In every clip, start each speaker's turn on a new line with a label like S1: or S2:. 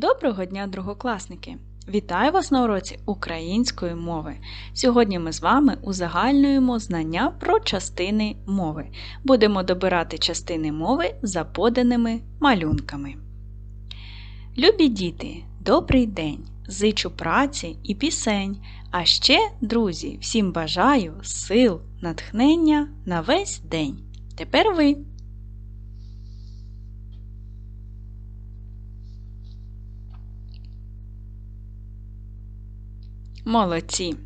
S1: Доброго дня, другокласники! Вітаю вас на уроці української мови. Сьогодні ми з вами узагальнюємо знання про частини мови. Будемо добирати частини мови за поданими малюнками. Любі діти, добрий день! Зичу праці і пісень. А ще, друзі, всім бажаю сил, натхнення на весь день. Тепер ви. Молодці!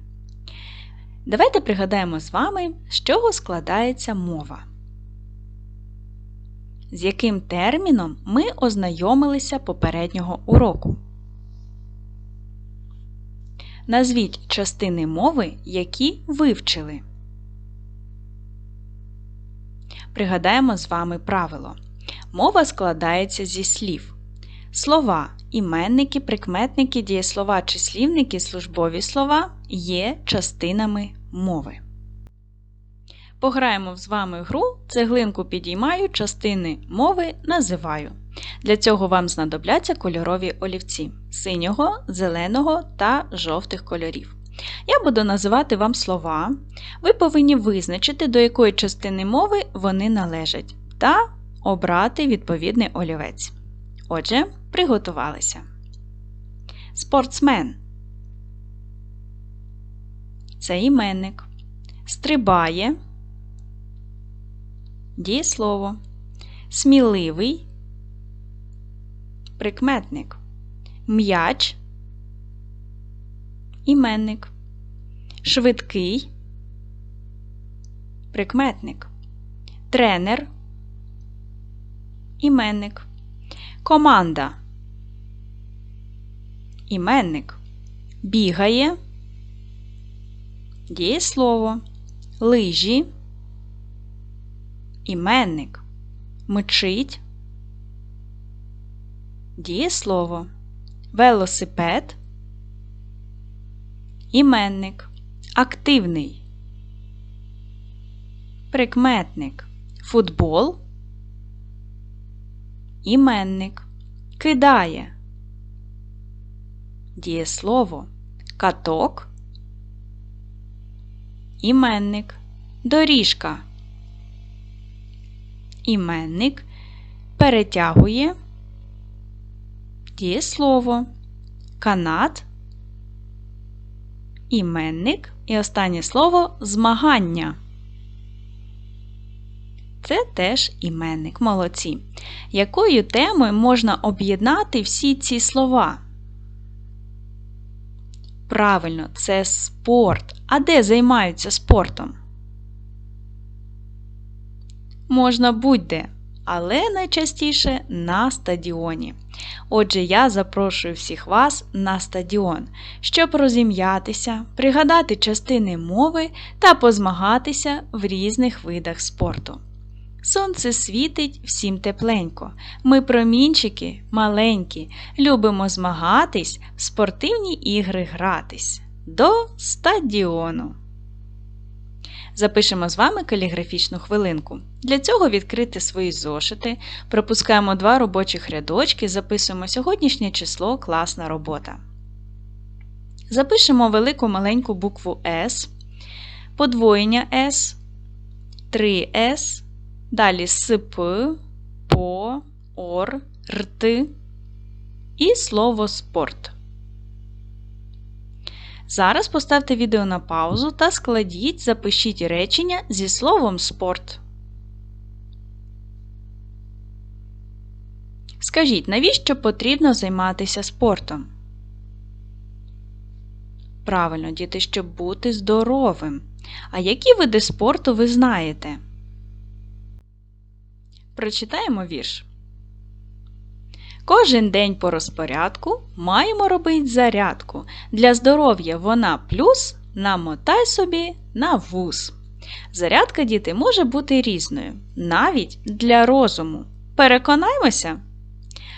S1: Давайте пригадаємо з вами, з чого складається мова. З яким терміном ми ознайомилися попереднього уроку. Назвіть частини мови, які вивчили. Пригадаємо з вами правило. Мова складається зі слів. Слова, іменники, прикметники, дієслова, числівники, службові слова є частинами мови. Пограємо з вами гру, цеглинку підіймаю, частини мови називаю. Для цього вам знадобляться кольорові олівці синього, зеленого та жовтих кольорів. Я буду називати вам слова. Ви повинні визначити, до якої частини мови вони належать, та обрати відповідний олівець. Отже, приготувалися. Спортсмен. Це іменник. Стрибає. Дієслово. Сміливий. Прикметник. М'яч. Іменник. Швидкий. Прикметник. Тренер. Іменник. Команда. Іменник. Бігає. Дієслово. Лижі. Іменник. Мчить. Дієслово. Велосипед. Іменник. Активний. Прикметник. Футбол. Іменник. Кидає. Дієслово. Каток. Іменник. Доріжка. Іменник. Перетягує. Дієслово. Канат. Іменник. І останнє слово змагання. Це теж іменник. Молодці. Якою темою можна об'єднати всі ці слова? Правильно, це спорт. А де займаються спортом? Можна будь-де, але найчастіше на стадіоні. Отже, я запрошую всіх вас на стадіон, щоб розім'ятися, пригадати частини мови та позмагатися в різних видах спорту. Сонце світить всім тепленько. Ми промінчики маленькі, любимо змагатись, в спортивні ігри гратись. До стадіону. Запишемо з вами каліграфічну хвилинку. Для цього відкрити свої зошити, пропускаємо два робочих рядочки, записуємо сьогоднішнє число класна робота. Запишемо велику маленьку букву С, подвоєння С, 3С. Далі СП, ПО, ОР, РТ і слово спорт. Зараз поставте відео на паузу та складіть, запишіть речення зі словом спорт. Скажіть, навіщо потрібно займатися спортом? Правильно, діти, щоб бути здоровим. А які види спорту ви знаєте? Прочитаємо вірш. Кожен день по розпорядку маємо робити зарядку. Для здоров'я вона плюс намотай собі на вуз. Зарядка, діти, може бути різною, навіть для розуму. Переконаймося.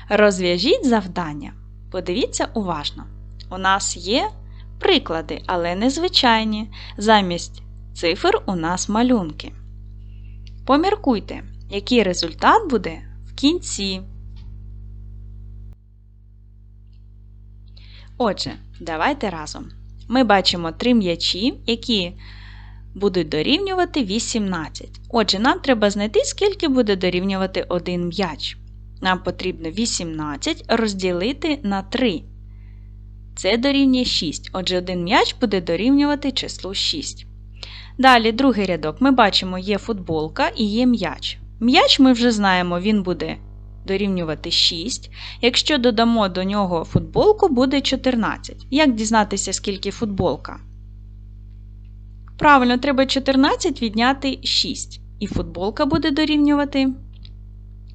S1: Розв'яжіть завдання. Подивіться уважно. У нас є приклади, але незвичайні. Замість цифр у нас малюнки. Поміркуйте, який результат буде в кінці. Отже, давайте разом. Ми бачимо три м'ячі, які будуть дорівнювати 18. Отже, нам треба знайти, скільки буде дорівнювати один м'яч. Нам потрібно 18 розділити на 3. Це дорівнює 6. Отже, один м'яч буде дорівнювати числу 6. Далі, другий рядок. Ми бачимо, є футболка і є м'яч. М'яч ми вже знаємо, він буде дорівнювати 6. Якщо додамо до нього футболку, буде 14. Як дізнатися, скільки футболка? Правильно, треба 14 відняти 6. І футболка буде дорівнювати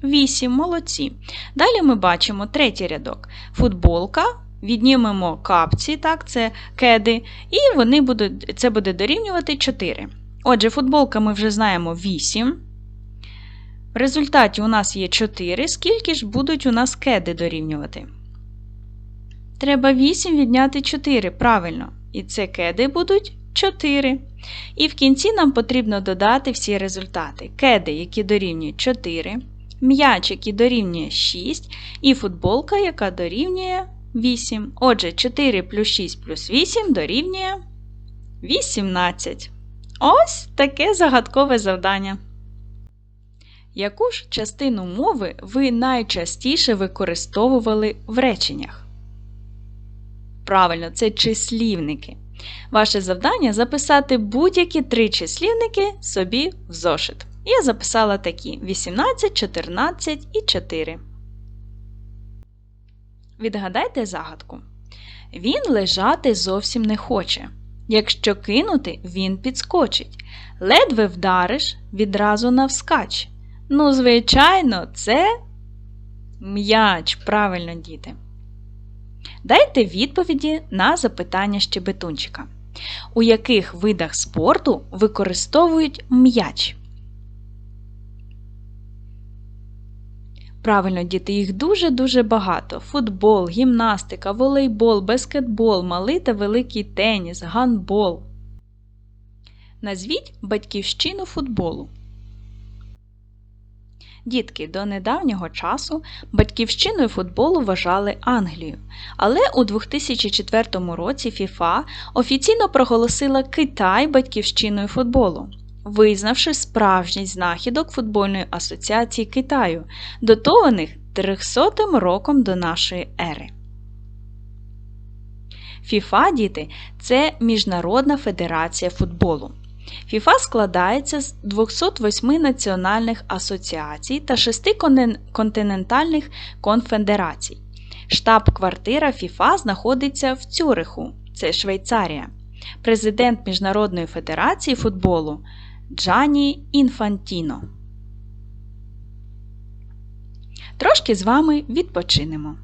S1: 8. Молодці. Далі ми бачимо третій рядок. Футболка. Віднімемо капці, так, це кеди, і вони будуть, це буде дорівнювати 4. Отже, футболка ми вже знаємо 8. В результаті у нас є 4. Скільки ж будуть у нас кеди дорівнювати? Треба 8 відняти 4, правильно. І це кеди будуть 4. І в кінці нам потрібно додати всі результати. Кеди, які дорівнюють 4, м'яч, який дорівнює 6, і футболка, яка дорівнює 8. Отже, 4 плюс 6 плюс 8 дорівнює 18. Ось таке загадкове завдання. Яку ж частину мови ви найчастіше використовували в реченнях? Правильно, це числівники. Ваше завдання записати будь-які три числівники собі в зошит. Я записала такі: 18, 14 і 4. Відгадайте загадку. Він лежати зовсім не хоче. Якщо кинути, він підскочить. Ледве вдариш відразу навскач. Ну, звичайно, це м'яч, правильно, діти. Дайте відповіді на запитання щебетунчика. У яких видах спорту використовують м'яч? Правильно, діти, їх дуже-дуже багато: футбол, гімнастика, волейбол, баскетбол, малий та великий теніс, гандбол. Назвіть батьківщину футболу. Дітки до недавнього часу батьківщиною футболу вважали Англію, але у 2004 році ФІФА офіційно проголосила Китай батьківщиною футболу, визнавши справжність знахідок футбольної асоціації Китаю, дотованих 300 роком до нашої ери. ФІФА, діти, це Міжнародна федерація футболу. ФІФА складається з 208 національних асоціацій та 6 континентальних конфедерацій. Штаб-квартира ФІФА знаходиться в Цюриху, це Швейцарія. Президент Міжнародної федерації футболу Джані Інфантіно. Трошки з вами відпочинемо.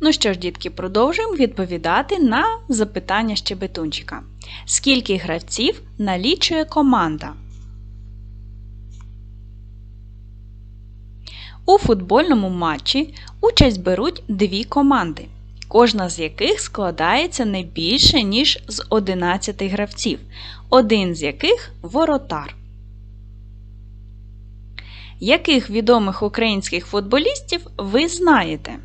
S1: Ну що ж, дітки, продовжуємо відповідати на запитання щебетунчика. Скільки гравців налічує команда? У футбольному матчі участь беруть дві команди, кожна з яких складається не більше, ніж з 11 гравців, один з яких воротар. Яких відомих українських футболістів ви знаєте?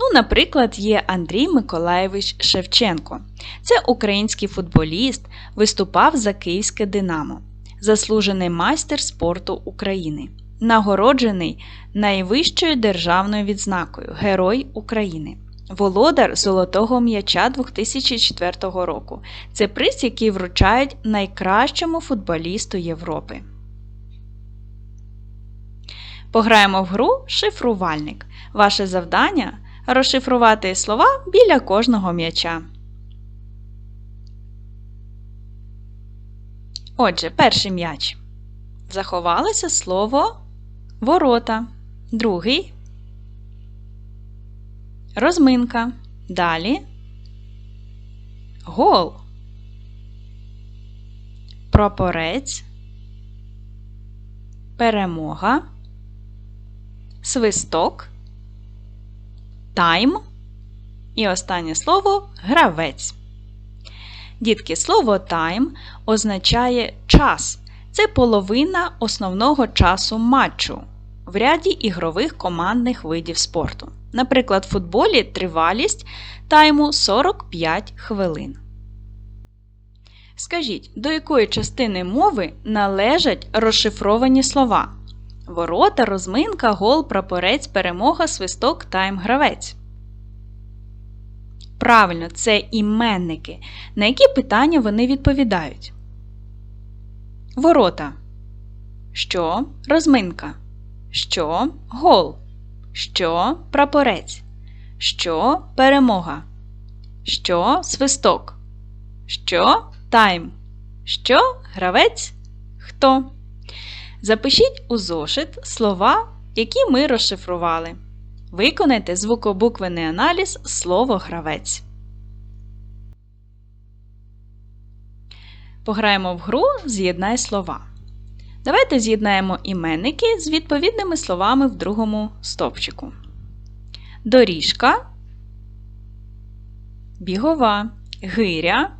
S1: Ну, наприклад, є Андрій Миколаєвич Шевченко. Це український футболіст, виступав за Київське Динамо, заслужений майстер спорту України, нагороджений найвищою державною відзнакою Герой України. Володар Золотого м'яча 2004 року. Це приз, який вручають найкращому футболісту Європи. Пограємо в гру Шифрувальник. Ваше завдання розшифрувати слова біля кожного м'яча. Отже, перший м'яч. Заховалося слово ворота. Другий розминка. Далі гол. Прапорець. Перемога. Свисток. Тайм. І останнє слово гравець. Дітки, слово тайм означає час. Це половина основного часу матчу в ряді ігрових командних видів спорту. Наприклад, в футболі тривалість тайму 45 хвилин. Скажіть, до якої частини мови належать розшифровані слова? Ворота, розминка, гол, прапорець, перемога, свисток, тайм, гравець. Правильно, це іменники. На які питання вони відповідають? Ворота. Що? Розминка. Що? Гол. Що? Прапорець. Що? Перемога. Що? Свисток. Що? Тайм. Що? Гравець? Хто? Запишіть у зошит слова, які ми розшифрували. Виконайте звукобуквений аналіз слово гравець. Пограємо в гру З'єднай слова. Давайте з'єднаємо іменники з відповідними словами в другому стовпчику. Доріжка, бігова, гиря,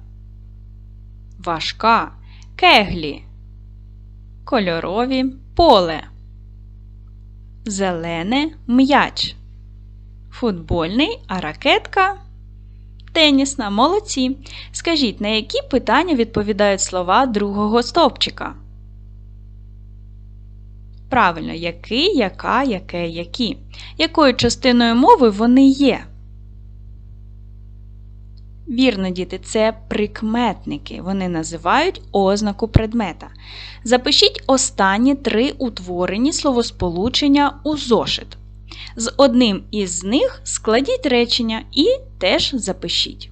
S1: важка, кеглі, кольорові, поле, зелене м'яч, футбольний, а ракетка. Тенісна, молодці. Скажіть, на які питання відповідають слова другого стовпчика? Правильно, який, яка, яке, які. Якою частиною мови вони є? Вірно, діти, це прикметники. Вони називають ознаку предмета. Запишіть останні три утворені словосполучення у зошит. З одним із них складіть речення і теж запишіть.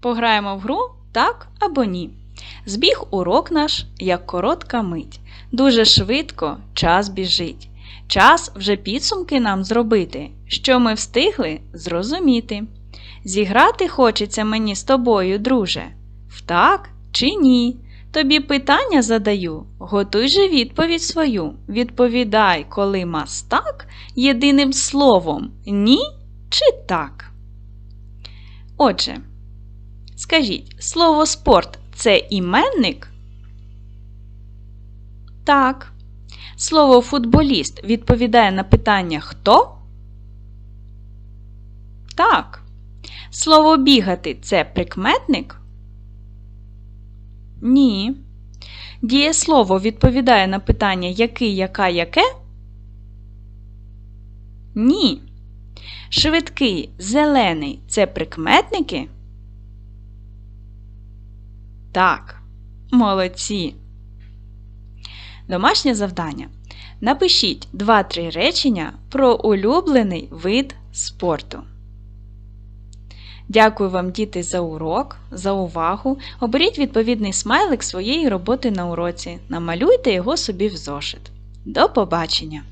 S1: Пограємо в гру так або ні. Збіг урок наш, як коротка мить. Дуже швидко час біжить. Час вже підсумки нам зробити, що ми встигли зрозуміти. Зіграти хочеться мені з тобою, друже. В так чи ні? Тобі питання задаю, готуй же відповідь свою. Відповідай, коли мастак єдиним словом ні чи так. Отже, скажіть, слово спорт це іменник? Так. Слово футболіст відповідає на питання хто? Так. Слово бігати це прикметник? Ні. Дієслово відповідає на питання який, яка, яке? Ні. Швидкий, зелений це прикметники? Так. Молодці. Домашнє завдання. Напишіть 2-3 речення про улюблений вид спорту. Дякую вам, діти, за урок, за увагу. Оберіть відповідний смайлик своєї роботи на уроці. Намалюйте його собі в зошит. До побачення!